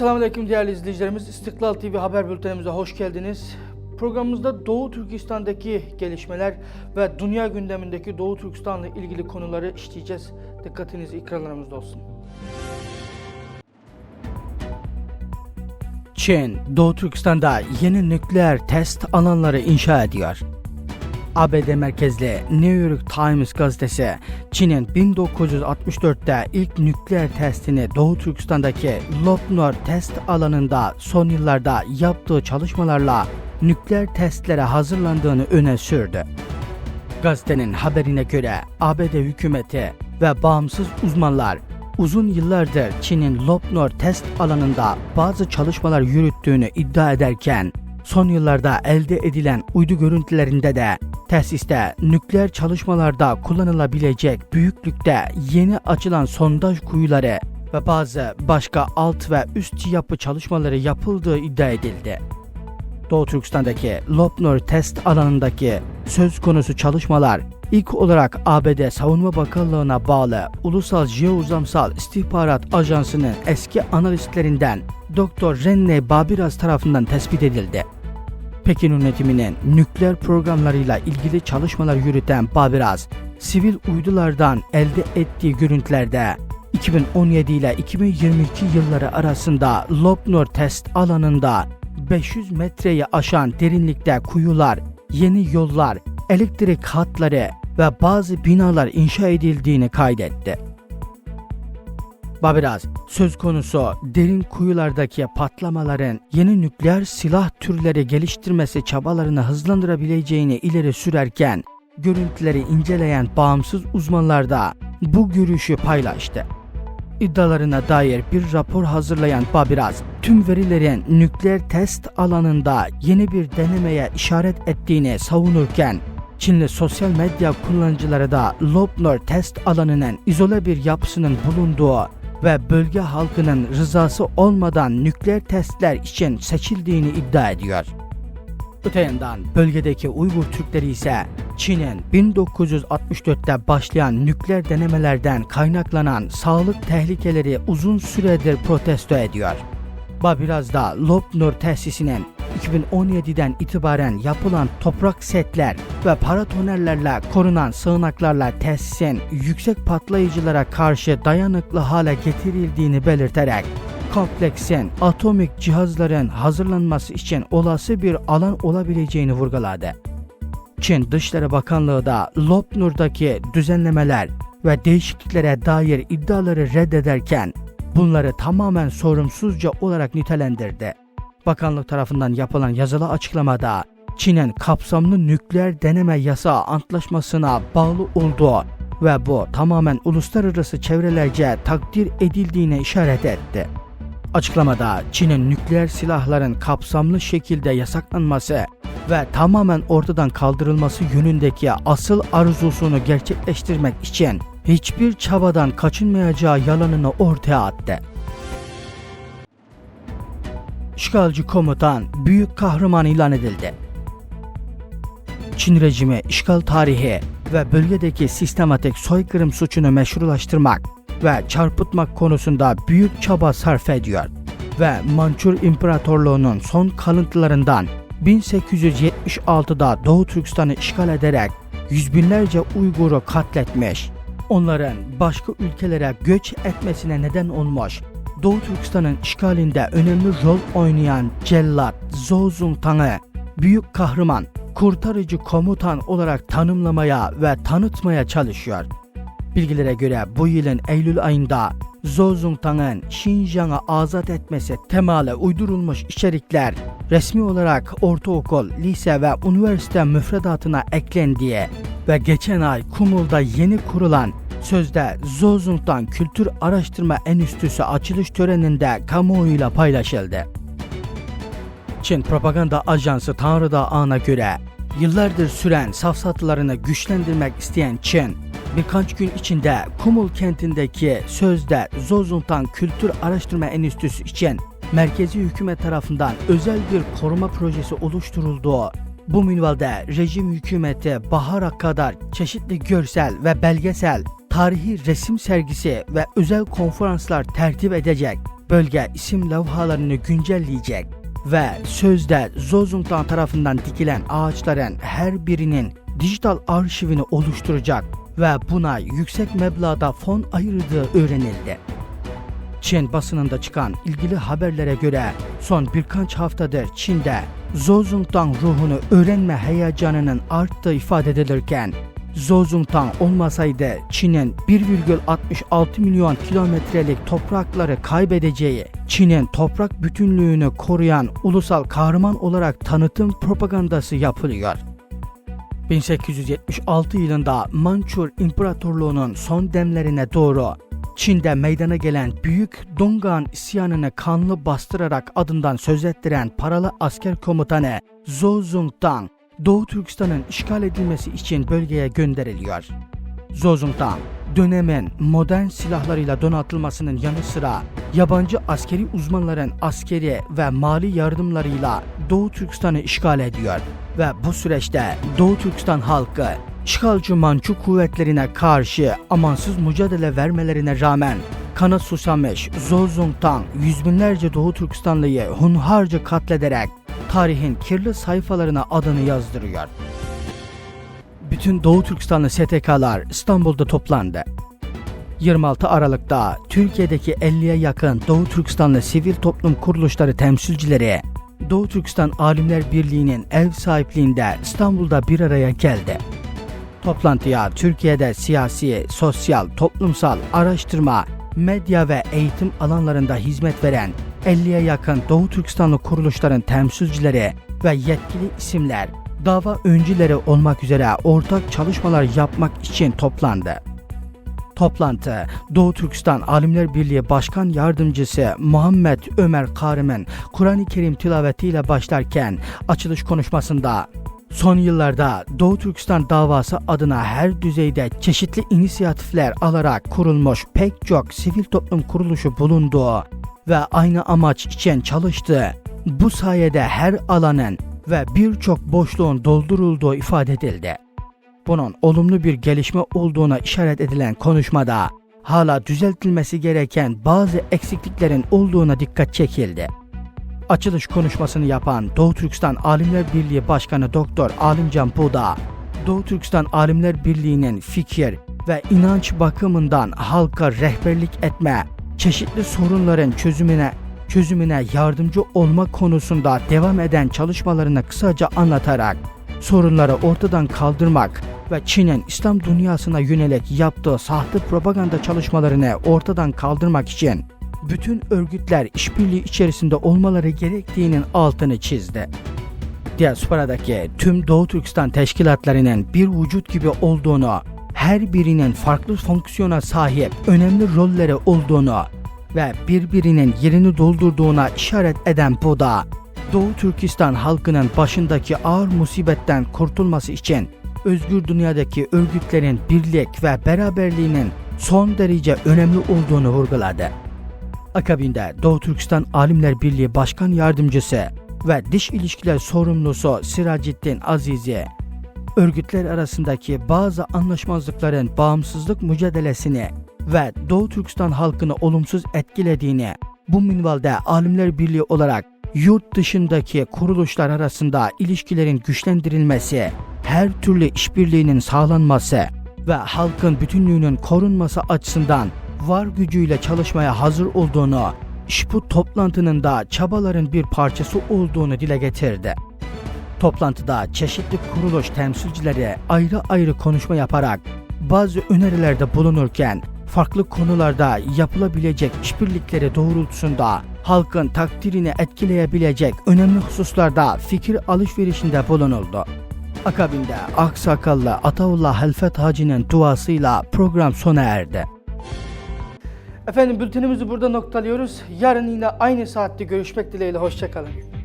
Esselamu Aleyküm değerli izleyicilerimiz. İstiklal TV haber bültenimize hoş geldiniz. Programımızda Doğu Türkistan'daki gelişmeler ve dünya gündemindeki Doğu Türkistan'la ilgili konuları işleyeceğiz. Dikkatiniz ekranlarımızda olsun. Çin, Doğu Türkistan'da yeni nükleer test alanları inşa ediyor. ABD merkezli New York Times gazetesi Çin'in 1964'te ilk nükleer testini Doğu Türkistan'daki Lopnor test alanında son yıllarda yaptığı çalışmalarla nükleer testlere hazırlandığını öne sürdü. Gazetenin haberine göre ABD hükümeti ve bağımsız uzmanlar uzun yıllardır Çin'in Lopnor test alanında bazı çalışmalar yürüttüğünü iddia ederken son yıllarda elde edilen uydu görüntülerinde de tesiste nükleer çalışmalarda kullanılabilecek büyüklükte yeni açılan sondaj kuyuları ve bazı başka alt ve üst yapı çalışmaları yapıldığı iddia edildi. Doğu Türkistan'daki Lopnor test alanındaki söz konusu çalışmalar ilk olarak ABD Savunma Bakanlığı'na bağlı Ulusal Jeouzamsal İstihbarat Ajansı'nın eski analistlerinden Dr. Renne Babiraz tarafından tespit edildi. Pekin yönetiminin nükleer programlarıyla ilgili çalışmalar yürüten Babiraz, sivil uydulardan elde ettiği görüntülerde 2017 ile 2022 yılları arasında Lopnor test alanında 500 metreyi aşan derinlikte kuyular, yeni yollar, elektrik hatları ve bazı binalar inşa edildiğini kaydetti. Babiraz, söz konusu derin kuyulardaki patlamaların yeni nükleer silah türleri geliştirmesi çabalarını hızlandırabileceğini ileri sürerken, görüntüleri inceleyen bağımsız uzmanlar da bu görüşü paylaştı. İddialarına dair bir rapor hazırlayan Babiraz, tüm verilerin nükleer test alanında yeni bir denemeye işaret ettiğini savunurken, Çinli sosyal medya kullanıcıları da Lopnor test alanının izole bir yapısının bulunduğu ve bölge halkının rızası olmadan nükleer testler için seçildiğini iddia ediyor. Öte yandan bölgedeki Uygur Türkleri ise Çin'in 1964'te başlayan nükleer denemelerden kaynaklanan sağlık tehlikeleri uzun süredir protesto ediyor. Babiraz da Lopnor tesisinin 2017'den itibaren yapılan toprak setler ve paratonerlerle korunan sığınaklarla tesisin yüksek patlayıcılara karşı dayanıklı hale getirildiğini belirterek kompleksin atomik cihazların hazırlanması için olası bir alan olabileceğini vurguladı. Çin Dışişleri Bakanlığı da Lopnur'daki düzenlemeler ve değişikliklere dair iddiaları reddederken bunları tamamen sorumsuzca olarak nitelendirdi. Bakanlık tarafından yapılan yazılı açıklamada Çin'in kapsamlı nükleer deneme yasağı antlaşmasına bağlı olduğu ve bu tamamen uluslararası çevrelerce takdir edildiğine işaret etti. Açıklamada Çin'in nükleer silahların kapsamlı şekilde yasaklanması ve tamamen ortadan kaldırılması yönündeki asıl arzusunu gerçekleştirmek için hiçbir çabadan kaçınmayacağı yalanını ortaya attı. İşgalci komutan büyük kahraman ilan edildi. Çin rejimi işgal tarihi ve bölgedeki sistematik soykırım suçunu meşrulaştırmak ve çarpıtmak konusunda büyük çaba sarf ediyor ve Mançur İmparatorluğu'nun son kalıntılarından 1876'da Doğu Türkistan'ı işgal ederek yüz binlerce Uygur'u katletmiş, onların başka ülkelere göç etmesine neden olmuş, Doğu Türkistan'ın işgalinde önemli rol oynayan cellat Zozung Tang'ı büyük kahraman, kurtarıcı komutan olarak tanımlamaya ve tanıtmaya çalışıyor. Bilgilere göre bu yılın Eylül ayında Zozungtang'ın Şinjan'ı azat etmesi temalı uydurulmuş içerikler resmi olarak ortaokul, lise ve üniversite müfredatına eklendiği ve geçen ay Kumul'da yeni kurulan sözde Zozungtang Kültür Araştırma Enstitüsü açılış töreninde kamuoyuyla paylaşıldı. Çin Propaganda Ajansı Tanrıdağ Ağa'na göre yıllardır süren safsatlarını güçlendirmek isteyen Çin, birkaç gün içinde Kumul kentindeki sözde Zozuntan Kültür Araştırma Enstitüsü için merkezi hükümet tarafından özel bir koruma projesi oluşturulduğu bu minvalde rejim hükümeti bahara kadar çeşitli görsel ve belgesel, tarihi resim sergisi ve özel konferanslar tertip edecek. bölge isim levhalarını güncelleyecek ve sözde Zozungtan tarafından dikilen ağaçların her birinin dijital arşivini oluşturacak ve buna yüksek meblağda fon ayırdığı öğrenildi. Çin basınında çıkan ilgili haberlere göre son birkaç haftadır Çin'de Zozungtang ruhunu öğrenme heyecanının arttığı ifade edilirken Zozungtang olmasaydı Çin'in 1,66 milyon kilometrelik toprakları kaybedeceği, Çin'in toprak bütünlüğünü koruyan ulusal kahraman olarak tanıtım propagandası yapılıyor. 1876 yılında Mançur İmparatorluğu'nun son demlerine doğru Çin'de meydana gelen Büyük Dongan isyanını kanlı bastırarak adından söz ettiren paralı asker komutanı Zhou Zongtang, Doğu Türkistan'ın işgal edilmesi için bölgeye gönderiliyor. Zhou Zongtang, dönemin modern silahlarıyla donatılmasının yanı sıra yabancı askeri uzmanların askeri ve mali yardımlarıyla Doğu Türkistan'ı işgal ediyor ve bu süreçte Doğu Türkistan halkı işgalci Mançu kuvvetlerine karşı amansız mücadele vermelerine rağmen kana susamış Zozungtang yüz binlerce Doğu Türkistanlıyı hunharca katlederek tarihin kirli sayfalarına adını yazdırıyor. Bütün Doğu Türkistanlı STK'lar İstanbul'da toplandı. 26 Aralık'ta Türkiye'deki 50'ye yakın Doğu Türkistanlı sivil toplum kuruluşları temsilcileri Doğu Türkistan Alimler Birliği'nin ev sahipliğinde İstanbul'da bir araya geldi. Toplantıya Türkiye'de siyasi, sosyal, toplumsal, araştırma, medya ve eğitim alanlarında hizmet veren 50'ye yakın Doğu Türkistanlı kuruluşların temsilcileri ve yetkili isimler dava öncüleri olmak üzere ortak çalışmalar yapmak için toplandı. Toplantı Doğu Türkistan Alimler Birliği Başkan Yardımcısı Muhammed Ömer Karim'in Kur'an-ı Kerim tilavetiyle başlarken açılış konuşmasında Son yıllarda Doğu Türkistan davası adına her düzeyde çeşitli inisiyatifler alarak kurulmuş pek çok sivil toplum kuruluşu bulunduğu ve aynı amaç için çalıştığı, bu sayede her alanın ve birçok boşluğun doldurulduğu ifade edildi. Bunun olumlu bir gelişme olduğuna işaret edilen konuşmada hala düzeltilmesi gereken bazı eksikliklerin olduğuna dikkat çekildi. Açılış konuşmasını yapan Doğu Türkistan Alimler Birliği Başkanı Doktor Alimcan Buğda, Doğu Türkistan Alimler Birliği'nin fikir ve inanç bakımından halka rehberlik etme, çeşitli sorunların çözümüne çözümüne yardımcı olma konusunda devam eden çalışmalarını kısaca anlatarak sorunları ortadan kaldırmak ve Çin'in İslam dünyasına yönelik yaptığı sahte propaganda çalışmalarını ortadan kaldırmak için bütün örgütler işbirliği içerisinde olmaları gerektiğinin altını çizdi. Diasporadaki tüm Doğu Türkistan teşkilatlarının bir vücut gibi olduğunu, her birinin farklı fonksiyona sahip önemli rolleri olduğunu ve birbirinin yerini doldurduğuna işaret eden bu da Doğu Türkistan halkının başındaki ağır musibetten kurtulması için özgür dünyadaki örgütlerin birlik ve beraberliğinin son derece önemli olduğunu vurguladı. Akabinde Doğu Türkistan Alimler Birliği Başkan Yardımcısı ve Dış İlişkiler Sorumlusu Siraciddin Azizi, örgütler arasındaki bazı anlaşmazlıkların bağımsızlık mücadelesini ve Doğu Türkistan halkını olumsuz etkilediğini, bu minvalde Alimler Birliği olarak yurt dışındaki kuruluşlar arasında ilişkilerin güçlendirilmesi, her türlü işbirliğinin sağlanması ve halkın bütünlüğünün korunması açısından var gücüyle çalışmaya hazır olduğunu, iş bu toplantının da çabaların bir parçası olduğunu dile getirdi. Toplantıda çeşitli kuruluş temsilcileri ayrı ayrı konuşma yaparak bazı önerilerde bulunurken farklı konularda yapılabilecek işbirlikleri doğrultusunda halkın takdirini etkileyebilecek önemli hususlarda fikir alışverişinde bulunuldu. Akabinde Aksakallı Ataullah Helfet Hacı'nın duasıyla program sona erdi. Efendim bültenimizi burada noktalıyoruz. Yarın yine aynı saatte görüşmek dileğiyle. Hoşçakalın.